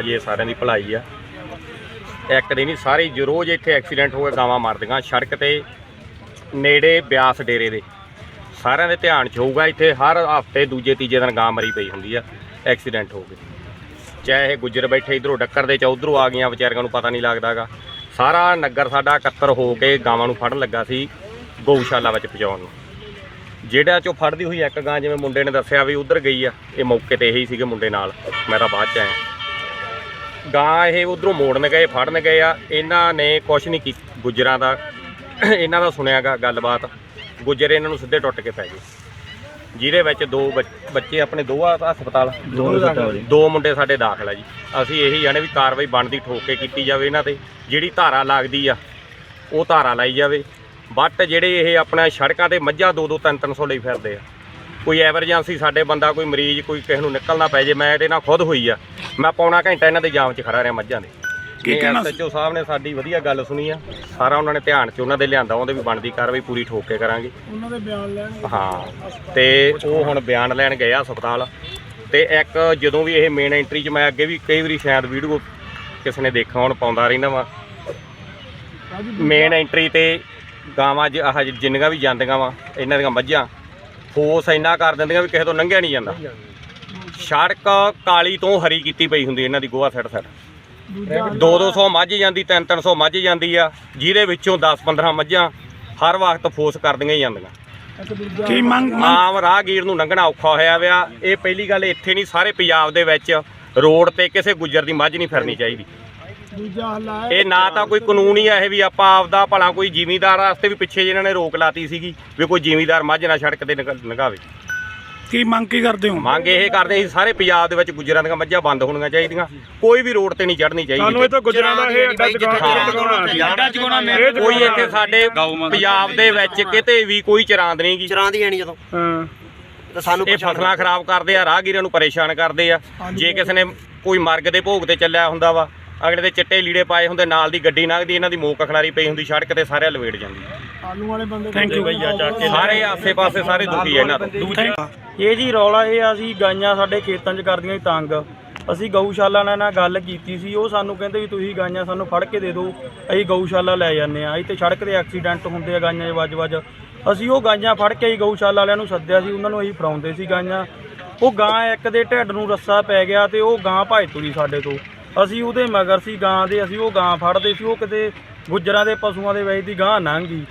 ਮਾਰੂਗਾ ਜੀ ਇਹ ਸਾਰਿਆਂ ਦੀ ਭਲਾਈ ਆ। ਇੱਕ ਦੇ ਨਹੀਂ ਸਾਰੇ ਹੀ ਰੋਜ਼ ਇੱਥੇ ਐਕਸੀਡੈਂਟ ਹੋ ਕੇ ਗਾਵਾਂ ਮਰਦੀਆਂ, ਸੜਕ ਤੇ ਨੇੜੇ ਬਿਆਸ ਡੇਰੇ ਦੇ। ਸਾਰਿਆਂ ਦੇ ਧਿਆਨ 'ਚ ਹੋਊਗਾ, ਇੱਥੇ ਹਰ ਹਫ਼ਤੇ ਦੂਜੇ, ਤੀਜੇ ਦਿਨ ਗਾਂ ਮਰੀ ਪਈ ਹੁੰਦੀ ਆ ਐਕਸੀਡੈਂਟ ਹੋ ਕੇ। ਚਾਹੇ ਇਹ ਗੁੱਜਰ ਬੈਠੇ ਇਧਰੋਂ ਡੱਕਰ ਦੇ ਚ, ਉਧਰੋਂ ਆ ਗਈਆਂ, ਵਿਚਾਰੀਆਂ ਨੂੰ ਪਤਾ ਨਹੀਂ ਲੱਗਦਾਗਾ। ਸਾਰਾ ਨਗਰ ਸਾਡਾ ਇਕੱਤਰ ਹੋ ਕੇ ਗਾਵਾਂ ਨੂੰ ਫੜਨ ਲੱਗਾ ਸੀ, ਗਊਸ਼ਾਲਾ ਵਿੱਚ ਪਹੁੰਚਾਉਣ ਨੂੰ। ਜਿਹੜਾ ਚੋਂ ਫੜਦੀ ਹੋਈ ਇੱਕ ਗਾਂ, ਜਿਵੇਂ ਮੁੰਡੇ ਨੇ ਦੱਸਿਆ ਵੀ ਉਧਰ ਗਈ ਆ, ਇਹ ਮੌਕੇ ਤੇ ਇਹੀ ਸੀਗੇ ਮੁੰਡੇ ਨਾਲ। ਮੈਂ ਤਾਂ ਬਾਅਦ ਚ ਆਇਆ। ਗਾਂ ਇਹ ਉਧਰੋਂ ਮੋੜਨ ਗਏ ਫੜਨ ਗਏ ਆ। ਇਹਨਾਂ ਨੇ ਕੁਛ ਨਹੀਂ ਕੀ ਗੁੱਜਰਾਂ ਦਾ ਇਹਨਾਂ ਦਾ ਸੁਣਿਆਗਾ ਗੱਲਬਾਤ। ਗੁੱਜਰ ਇਹਨਾਂ ਨੂੰ ਸਿੱਧੇ ਟੁੱਟ ਕੇ ਪੈ ਗਏ। ਜਿਹਦੇ ਵਿੱਚ ਦੋ ਬੱਚ- ਬੱਚੇ ਆਪਣੇ ਦੋ ਆ ਹਸਪਤਾਲ? ਦੋ ਮੁੰਡੇ ਸਾਡੇ ਦਾਖਲ ਆ ਜੀ। ਅਸੀਂ ਇਹੀ ਜਾਣੇ ਵੀ ਕਾਰਵਾਈ ਬਣਦੀ ਠੋਕ ਕੇ ਕੀਤੀ ਜਾਵੇ ਇਹਨਾਂ ਤੇ। ਜਿਹੜੀ ਧਾਰਾ ਲੱਗਦੀ ਆ ਉਹ ਧਾਰਾ ਲਾਈ ਜਾਵੇ। ਬਟ ਜਿਹੜੇ ਇਹ ਆਪਣਾ ਸੜਕਾਂ ਤੇ ਮੱਝਾਂ ਦੋ ਦੋ ਤਿੰਨ ਤਿੰਨ ਸੌ ਲਈ ਫਿਰਦੇ ਆ। ਕੋਈ ਐਮਰਜੈਂਸੀ ਸਾਡੇ ਬੰਦਾ ਕੋਈ ਮਰੀਜ਼ ਕੋਈ ਕਿਸੇ ਨੂੰ ਨਿਕਲਣਾ ਪੈ ਜੇ ਮੈਂ ਇਹਦੇ ਨਾਲ ਖੁਦ ਹੋਈ ਆ। ਮੈਂ ਪੌਣਾ ਘੰਟਾ ਇਹਨਾਂ ਦੇ ਜਾਮ 'ਚ ਖੜਾ ਰਿਹਾ ਮੱਝਾਂ ਦੇ। ਕੀ ਕਹਿਣਾ? ਐਸਐਚਓ ਸਾਹਿਬ ਨੇ ਸਾਡੀ ਵਧੀਆ ਗੱਲ ਸੁਣੀ ਆ। ਸਾਰਾ ਉਹਨਾਂ ਨੇ ਧਿਆਨ 'ਚ ਉਹਨਾਂ ਦੇ ਲਿਆਂਦਾ ਉਹਦੇ ਵੀ ਬਣਦੀ ਕਾਰਵਾਈ ਪੂਰੀ ਠੋਕ ਕੇ ਕਰਾਂਗੇ। ਉਹਨਾਂ ਦੇ ਬਿਆਨ ਲੈਣ ਹਾਂ ਤੇ ਉਹ ਹੁਣ ਬਿਆਨ ਲੈਣ ਗਏ ਆ ਹਸਪਤਾਲ। ਤੇ ਇੱਕ ਜਦੋਂ ਵੀ ਇਹ ਮੇਨ ਐਂਟਰੀ 'ਚ ਮੈਂ ਅੱਗੇ ਵੀ ਕਈ ਵਾਰੀ ਸ਼ਾਇਦ ਵੀਡੀਓ ਕਿਸੇ ਨੇ ਦੇਖਾ ਹੁਣ ਪਾਉਂਦਾ ਰਹਿੰਦਾ ਵਾ। ਮੇਨ ਐਂਟਰੀ ਤੇ ਗਾਵਾਂ ਜ ਆਹ ਜਿੰਨੀਆਂ ਵੀ ਜਾਂਦੀਆਂ ਵਾ ਇਹਨਾਂ ਦੀਆਂ ਮੱਝਾਂ ਫੋਰਸ ਇੰਨਾ ਕਰ ਦਿੰਦੀਆਂ ਵੀ ਕਿਸੇ ਤੋਂ ਲੰਘਿਆ ਨਹੀਂ ਜਾਂਦਾ। ਸੜਕ ਕਾਲੀ ਤੋਂ ਹਰੀ ਕੀਤੀ ਪਈ ਹੁੰਦੀ ਇਹਨਾਂ ਦੀ ਗੋਆ ਸੜ ਸੜ ਦੂਜਾ 2-200 ਮੱਝ ਜਾਂਦੀ 3-300 ਮੱਝ ਜਾਂਦੀ ਆ ਜਿਹਦੇ ਵਿੱਚੋਂ 10-15 ਮੱਝਾਂ ਹਰ ਵਕਤ ਫੋਰਸ ਕਰਦੀਆਂ ਹੀ ਜਾਂਦੀਆਂ। ਕੀ ਮੰਗ ਮੰਗ ਆਮ ਰਾਹਗੀਰ ਨੂੰ ਲੰਘਣਾ ਔਖਾ ਹੋਇਆ ਵਿਆ ਇਹ ਪਹਿਲੀ ਗੱਲ ਇੱਥੇ ਨਹੀਂ ਸਾਰੇ ਪੰਜਾਬ ਦੇ ਵਿੱਚ ਰੋਡ ਤੇ ਕਿਸੇ ਗੁੱਜਰ ਦੀ ਮੱਝ ਨਹੀਂ ਫਿਰਨੀ ਚਾਹੀਦੀ। ਦੂਜਾ ਹੱਲਾ ਹੈ ਇਹ ਨਾ ਤਾਂ ਕੋਈ ਕਾਨੂੰਨ ਹੀ ਆ ਇਹ ਵੀ ਆਪਾਂ ਆਪਦਾ ਭਲਾ ਕੋਈ ਜ਼ਿਮੀਂਦਾਰ ਵਾਸਤੇ ਵੀ ਪਿੱਛੇ ਜਿਹਨਾਂ ਨੇ ਰੋਕ ਲਾਤੀ ਸੀਗੀ ਵੀ ਕੋਈ ਜ਼ਿਮੀਂਦਾਰ ਮੱਝ ਨਾ ਸੜਕ ਤੇ ਲੰਘਾਵੇ ਕੀ ਮੰਗ ਕੀ ਕਰਦੇ ਹੋ? ਮੰਗ ਇਹ ਕਰਦੇ ਸੀ ਸਾਰੇ ਪੰਜਾਬ ਦੇ ਵਿੱਚ ਗੁੱਜਰਾਂ ਦੀਆਂ ਮੱਝਾਂ ਬੰਦ ਹੋਣੀਆਂ ਚਾਹੀਦੀਆਂ। ਕੋਈ ਵੀ ਰੋਡ ਤੇ ਨਹੀਂ ਚੜ੍ਹਨੀ ਚਾਹੀਦੀ। ਤਾਂ ਗੁਜਰਾਂ ਦਾ ਇਹ ਅੱਡਾ ਕੋਈ ਇੱਥੇ ਸਾਡੇ ਪੰਜਾਬ ਦੇ ਵਿੱਚ ਕਿਤੇ ਵੀ ਕੋਈ ਚਰਾਂਦ ਨਹੀਂ ਗੀ। ਚਰਾਂਦੀ ਆਣੀ ਜਦੋਂ। ਹਾਂ। ਤਾਂ ਸਾਨੂੰ ਇਹ ਫਸਲਾਂ ਖਰਾਬ ਕਰਦੇ ਆ ਰਾਹਗੀਰਾਂ ਨੂੰ ਪਰੇਸ਼ਾਨ ਕਰਦੇ ਆ। ਜੇ ਕਿਸੇ ਨੇ ਕੋਈ ਮਰਗ ਦੇ ਭੋਗ ਤੇ ਚੱਲਿਆ ਹੁੰਦਾ ਵਾ ਅਗਲੇ ਦੇ ਚਿੱਟੇ ਲੀੜੇ ਪਾਏ ਹੁੰਦੇ ਨਾਲ ਦੀ ਗੱਡੀ ਲੰਘਦੀ ਇਹਨਾਂ ਦੀ ਮੋਕ ਖਲਾਰੀ ਪਈ ਹੁੰਦੀ ਸੜਕ ਤੇ ਸਾਰੇ ਲਵੇੜ ਜਾਂਦੀ। ਆਲੂ ਵਾਲੇ ਬੰਦੇ Thank you ਭਈਆ ਚੱਕ ਕੇ ਸਾਰੇ ਆਸੇ-ਪਾਸੇ ਸਾਰੇ ਦੁਖੀ ਆ ਇਹਨਾਂ ਤੋਂ। ਇਹ ਜੀ ਰੌਲਾ ਇਹ ਆ ਅਸੀਂ ਗਾਈਆਂ ਸਾਡੇ ਖੇਤਾਂ 'ਚ ਕਰਦੀਆਂ ਸੀ ਤੰਗ। ਅਸੀਂ ਗਊਸ਼ਾਲਾ ਨਾਲ ਨਾਲ ਗੱਲ ਕੀਤੀ ਸੀ ਉਹ ਸਾਨੂੰ ਕਹਿੰਦੇ ਵੀ ਤੁਸੀਂ ਗਾਈਆਂ ਸਾਨੂੰ ਫੜ ਕੇ ਦੇ ਦਿਓ ਅਸੀਂ ਗਊਸ਼ਾਲਾ ਲੈ ਜਾਂਦੇ ਆ ਇੱਥੇ ਸੜਕ ਤੇ ਐਕਸੀਡੈਂਟ ਹੁੰਦੇ ਆ ਗਾਈਆਂ ਦੇ ਵੱਜ-ਵੱਜ। ਅਸੀਂ ਉਹ ਗਾਈਆਂ ਫੜ ਕੇ ਹੀ ਗਊਸ਼ਾਲਾ ਵਾਲਿਆਂ ਨੂੰ ਸੱਦਿਆ ਸੀ ਉਹਨਾਂ ਨੂੰ ਅਸੀਂ ਫੜਾਉਂਦੇ ਸੀ ਗਾਈਆਂ। ਉਹ ਗਾਂ ਇੱਕ ਦੇ ਢਿੱਡ ਨੂੰ ਰੱਸਾ ਪੈ ਗਿਆ ਤੇ ਉਹ ਗਾਂ ਭੱਜ ਤੁਰੀ ਸਾਡੇ ਤੋਂ। ਅਸੀਂ ਉਹਦੇ ਮਗਰ ਸੀ ਗਾਂ ਦੇ, ਅਸੀਂ ਉਹ ਗਾਂ ਫੜਦੇ ਸੀ, ਉਹ ਕਿਤੇ ਗੁੱਜਰਾਂ ਦੇ ਪਸ਼ੂਆਂ ਦੇ ਵਿੱਚ ਦੀ ਗਾਂ ਲੰਘ ਗਈ।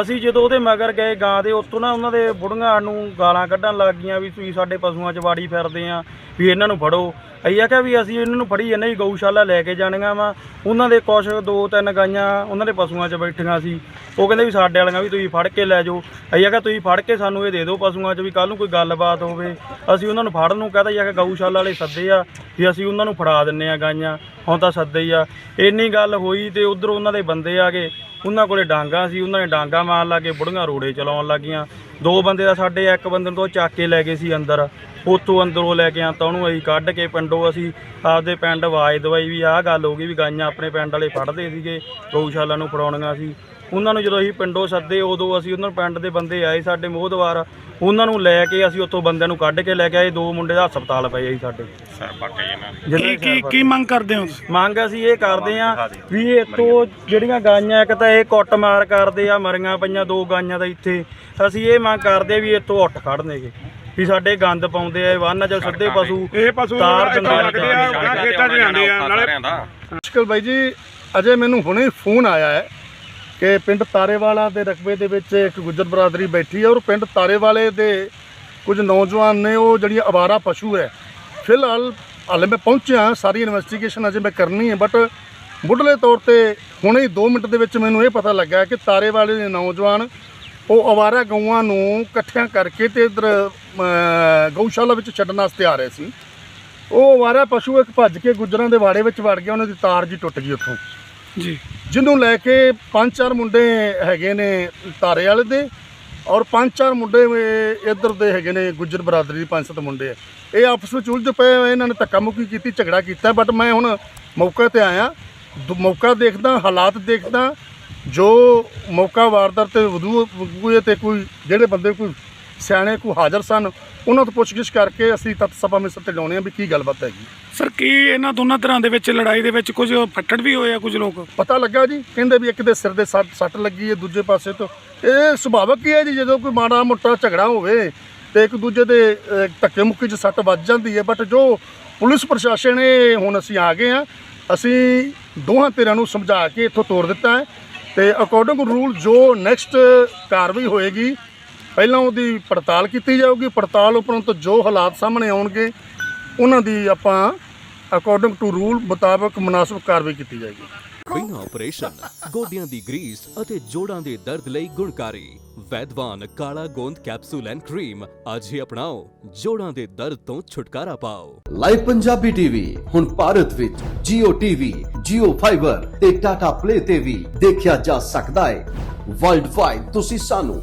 ਅਸੀਂ ਜਦੋਂ ਉਹਦੇ ਮਗਰ ਗਏ ਗਾਂ ਦੇ ਉੱਤੋਂ ਨਾ ਉਹਨਾਂ ਦੇ ਬੁੜੀਆਂ ਨੂੰ ਗਾਲਾਂ ਕੱਢਣ ਲੱਗ ਗਈਆਂ ਵੀ ਤੁਸੀਂ ਸਾਡੇ ਪਸ਼ੂਆਂ 'ਚ ਵਾੜੀ ਫਿਰਦੇ ਆ, ਵੀ ਇਹਨਾਂ ਨੂੰ ਫੜੋ। ਅਸੀਂ ਆਖਿਆ ਵੀ ਅਸੀਂ ਇਹਨਾਂ ਨੂੰ ਫੜੀ, ਇਹਨਾਂ ਹੀ ਗਊਸ਼ਾਲਾ ਲੈ ਕੇ ਜਾਣੀਆਂ ਵਾ। ਉਹਨਾਂ ਦੇ ਕੁਛ ਦੋ ਤਿੰਨ ਗਾਈਆਂ ਉਹਨਾਂ ਦੇ ਪਸ਼ੂਆਂ 'ਚ ਬੈਠੀਆਂ ਸੀ। ਉਹ ਕਹਿੰਦੇ ਵੀ ਸਾਡੇ ਵਾਲੀਆਂ ਵੀ ਤੁਸੀਂ ਫੜ ਕੇ ਲੈ ਜਾਓ। ਅਸੀਂ ਆਖਿਆ, ਤੁਸੀਂ ਫੜ ਕੇ ਸਾਨੂੰ ਇਹ ਦੇ ਦਿਓ ਪਸ਼ੂਆਂ 'ਚ ਵੀ ਕੱਲ ਨੂੰ ਕੋਈ ਗੱਲਬਾਤ ਹੋਵੇ। ਅਸੀਂ ਉਹਨਾਂ ਨੂੰ ਫੜਨ ਨੂੰ ਕਹਤਾ ਜੀ ਆਖਿਆ, ਗਊਸ਼ਾਲਾ ਵਾਲੇ ਸੱਦੇ ਆ ਵੀ ਅਸੀਂ ਉਹਨਾਂ ਨੂੰ ਫੜਾ ਦਿੰਨੇ ਆ ਗਾਈਆਂ। ਹੁਣ ਤਾਂ ਸੱਦੇ ਹੀ ਆ। ਇੰਨੀ ਗੱਲ ਹੋਈ ਤੇ ਉਧਰ ਉਹਨਾਂ ਦੇ ਬੰਦੇ ਆ ਗਏ। ਉਹਨਾਂ ਕੋਲੇ ਡਾਂਗਾ ਸੀ ਉਹਨਾਂ ਨੇ ਡਾਂਗਾ ਮਾਰ ਲਾ ਕੇ ਬੁੜੀਆਂ ਰੋੜੇ ਚਲਾਉਣ ਲੱਗੀਆਂ। ਦੋ ਬੰਦੇ ਦਾ ਸਾਡੇ ਇੱਕ ਬੰਦੇ ਨੂੰ ਤਾਂ ਚੱਕ ਕੇ ਲੈ ਗਏ ਸੀ ਅੰਦਰ। ਉੱਥੋਂ ਅੰਦਰੋਂ ਲੈ ਕੇ ਆ ਤਾਂ ਉਹਨੂੰ ਅਸੀਂ ਕੱਢ ਕੇ ਪਿੰਡੋਂ ਅਸੀਂ ਆਪਦੇ ਪਿੰਡ ਆਵਾਜ਼ ਦਵਾਈ ਵੀ ਆਹ ਗੱਲ ਹੋ ਗਈ ਵੀ ਗਾਈਆਂ ਆਪਣੇ ਪਿੰਡ ਵਾਲੇ ਫੜਦੇ ਸੀਗੇ ਗਊਸ਼ਾਲਾ ਨੂੰ ਫੜਾਉਣੀਆਂ ਸੀ। ਉਹਨਾਂ ਨੂੰ ਜਦੋਂ ਅਸੀਂ ਪਿੰਡੋਂ ਸੱਦੇ ਉਦੋਂ ਅਸੀਂ ਉਹਨਾਂ ਪਿੰਡ ਦੇ ਬੰਦੇ ਆਏ ਸਾਡੇ ਮੋਹਦਵਾਰ ਉਹਨਾਂ ਨੂੰ ਲੈ ਕੇ ਅਸੀਂ ਉੱਥੋਂ ਬੰਦਿਆਂ ਨੂੰ ਕੱਢ ਕੇ ਲੈ ਕੇ ਆਏ ਦੋ ਮੁੰਡੇ ਦਾ ਹਸਪਤਾਲ ਪਏ ਸੀ ਸਾਡੇ। ਸਰ ਪੱਕੇ ਇਹਨਾਂ ਕੀ ਕੀ ਮੰਗ ਕਰਦੇ ਹੋ? ਮੰਗ ਅਸੀਂ ਇਹ ਕਰਦੇ ਆ ਵੀ ਇਹ ਤੋਂ ਜਿਹੜੀਆਂ ਗਾਈਆਂ ਇੱਕ ਤਾਂ ਇਹ ਕੁੱਟਮਾਰ ਕਰਦੇ ਆ ਮਰੀਆਂ ਪਈਆਂ ਦੋ ਗਾਈਆਂ ਦਾ ਇੱਥੇ। ਅਸੀਂ ਇਹ ਮੰਗ ਕਰਦੇ ਵੀ ਇੱਥੋਂ ਉੱਠ ਖੜਨੇਗੇ ਵੀ ਸਾਡੇ ਗੰਦ ਪਾਉਂਦੇ ਆ ਇਹ ਵੰਨ ਚ ਸਿੱਧੇ ਪਸ਼ੂ ਇਹ ਪਸ਼ੂ ਤਾਰ ਇੱਥੇ ਦਿੰਦੇ ਲੱਗਦੇ ਆ ਖੇਤਾਂ 'ਚ ਜਾਂਦੇ ਆ ਨਾਲੇ ਮੁਸ਼ਕਲ ਬਾਈ ਜੀ ਅਜੇ ਮੈਨੂੰ ਹੁਣੇ ਫੋਨ ਆਇਆ ਹੈ ਕਿ ਪਿੰਡ ਤਾਰੇਵਾਲਾ ਦੇ ਰਕਬੇ ਦੇ ਵਿੱਚ ਇੱਕ ਗੁੱਜਰ ਬਰਾਦਰੀ ਬੈਠੀ ਹੈ ਔਰ ਪਿੰਡ ਤਾਰੇਵਾਲੇ ਦੇ ਕੁਝ ਨੌਜਵਾਨ ਨੇ ਉਹ ਜਿਹੜੀ ਅਵਾਰਾ ਪਸ਼ੂ ਹੈ ਫਿਲਹਾਲ ਹਾਲੇ ਮੈਂ ਪਹੁੰਚਿਆ ਸਾਰੀ ਇਨਵੈਸਟੀਗੇਸ਼ਨ ਅਜੇ ਮੈਂ ਕਰਨੀ ਹੈ ਬਟ ਮੁੱਢਲੇ ਤੌਰ ਤੇ ਹੁਣੇ ਹੀ 2 ਮਿੰਟ ਦੇ ਵਿੱਚ ਮੈਨੂੰ ਇਹ ਪਤਾ ਲੱਗਾ ਕਿ ਤਾਰੇਵਾਲੇ ਦੇ ਨੌਜਵਾਨ ਉਹ ਅਵਾਰਾ ਗਊਆਂ ਨੂੰ ਇਕੱਠਿਆਂ ਕਰਕੇ ਤੇ ਇਧਰ ਗਊਸ਼ਾਲਾ ਵਿੱਚ ਛੱਡਣ ਵਾਸਤੇ ਆ ਰਹੇ ਸੀ। ਉਹ ਅਵਾਰਾ ਪਸ਼ੂ ਇੱਕ ਭੱਜ ਕੇ ਗੁੱਜਰਾਂ ਦੇ ਵਾੜੇ ਵਿੱਚ ਵੜ ਗਿਆ ਉਹਨਾਂ ਦੀ ਤਾਰ ਜੀ ਟੁੱਟ ਗਈ ਉੱਥੋਂ। ਜੀ। ਜਿਹਨੂੰ ਲੈ ਕੇ ਪੰਜ ਚਾਰ ਮੁੰਡੇ ਹੈਗੇ ਨੇ ਤਾਰੇ ਵਾਲੇ ਦੇ ਔਰ ਪੰਜ ਚਾਰ ਮੁੰਡੇ ਇੱਧਰ ਦੇ ਹੈਗੇ ਨੇ, ਗੁੱਜਰ ਬਰਾਦਰੀ ਦੇ ਪੰਜ ਸੱਤ ਮੁੰਡੇ ਆ। ਇਹ ਆਪਸ ਵਿੱਚ ਉਲਝ ਪਏ ਇਹਨਾਂ ਨੇ ਧੱਕਾ ਮੁੱਕੀ ਕੀਤੀ, ਝਗੜਾ ਕੀਤਾ ਬਟ ਮੈਂ ਹੁਣ ਮੌਕੇ ਤੇ ਆਇਆ। ਦ- ਮੌਕਾ ਦੇਖਦਾ, ਹਾਲਾਤ ਦੇਖਦਾ, ਜੋ ਮੌਕਾ ਵਾਰਦਾਤ ਤੇ ਵਦੂ ਵਗੂਏ ਤੇ ਕੋਈ, ਜਿਹੜੇ ਬੰਦੇ ਕੋਈ ਸਿਆਣੇ ਕੋ ਹਾਜ਼ਰ ਸਨ ਉਹਨਾਂ ਤੋਂ ਪੁੱਛਗਿੱਛ ਕਰਕੇ ਅਸੀਂ ਤੱਤ ਸਭਾ ਮਿਸਰ ਤੇ ਲਾਉਣੇ ਆ ਵੀ ਕੀ ਗੱਲਬਾਤ ਹੈਗੀ। ਸਰ ਕੀ ਇਹਨਾਂ ਦੋਨਾਂ ਧਿਰਾਂ ਦੇ ਵਿੱਚ ਲੜਾਈ ਦੇ ਵਿੱਚ ਕੁਝ ਫੱਟੜ ਵੀ ਹੋਏ ਆ ਕੁਝ ਲੋਕ? ਪਤਾ ਲੱਗਾ ਜੀ ਕਹਿੰਦੇ ਵੀ ਇੱਕ ਦੇ ਸਿਰ ਦੇ ਸੱਟ ਸੱਟ ਲੱਗੀ ਹੈ ਦੂਜੇ ਪਾਸੇ ਤੋਂ। ਇਹ ਸੁਭਾਵਕ ਹੀ ਹੈ ਜੀ ਜਦੋਂ ਕੋਈ ਮਾੜਾ ਮੋਟਾ ਝਗੜਾ ਹੋਵੇ ਤੇ ਇੱਕ ਦੂਜੇ ਦੇ ਧੱਕੇ ਮੁੱਕੀ 'ਚ ਸੱਟ ਵੱਜ ਜਾਂਦੀ ਹੈ। ਬਟ ਜੋ ਪੁਲਿਸ ਪ੍ਰਸ਼ਾਸਨ ਨੇ ਹੁਣ ਅਸੀਂ ਆ ਗਏ ਆ ਅਸੀਂ ਦੋਹਾਂ ਧਿਰਾਂ ਨੂੰ ਸਮਝਾ ਕੇ ਇੱਥੋਂ ਤੋੜ ਦਿੱਤਾ ਹੈ ਤੇ ਅਕੋਰਡਿੰਗ ਰੂਲ ਜੋ ਨੈਕਸਟ ਕਾਰਵਾਈ ਹੋਏਗੀ ਪਹਿਲਾਂ ਉਹਦੀ ਪੜਤਾਲ ਕੀਤੀ ਜਾਊਗੀ ਪੜਤਾਲ ਉਪਰੰਤ ਜੋ ਹਾਲਾਤ ਸਾਹਮਣੇ ਆਉਣਗੇ ਉਹਨਾਂ ਦੀ ਆਪਾਂ ਅਕੋਰਡਿੰਗ ਟੂ ਰੂਲ ਮੁਤਾਬਕ ਮੁਨਾਸਬ ਕਾਰਵਾਈ ਕੀਤੀ ਜਾਏਗੀ। ਬਿਨਾਂ ਆਪਰੇਸ਼ਨ ਗੋਡਿਆਂ ਦੀ ਗਰੀਸ ਅਤੇ ਜੋੜਾਂ ਦੇ ਦਰਦ ਲਈ ਗੁਣਕਾਰੀ ਵੈਦਵਾਨ ਕਾਲਾ ਗੋਂਦ ਕੈਪਸੂਲ ਐਂਡ ਕਰੀਮ ਅੱਜ ਹੀ ਅਪਣਾਓ ਜੋੜਾਂ ਦੇ ਦਰਦ ਤੋਂ ਛੁਟਕਾਰਾ ਪਾਓ। ਲਾਈਵ ਪੰਜਾਬੀ ਟੀਵੀ ਹੁਣ ਭਾਰਤ ਵਿੱਚ Jio TV, Jio Fiber ਤੇ Tata Play ਤੇ ਵੀ ਦੇਖਿਆ ਜਾ ਸਕਦਾ ਹੈ। ਵਰਲਡ ਵਾਈਡ ਤੁਸੀਂ ਸਾਨੂੰ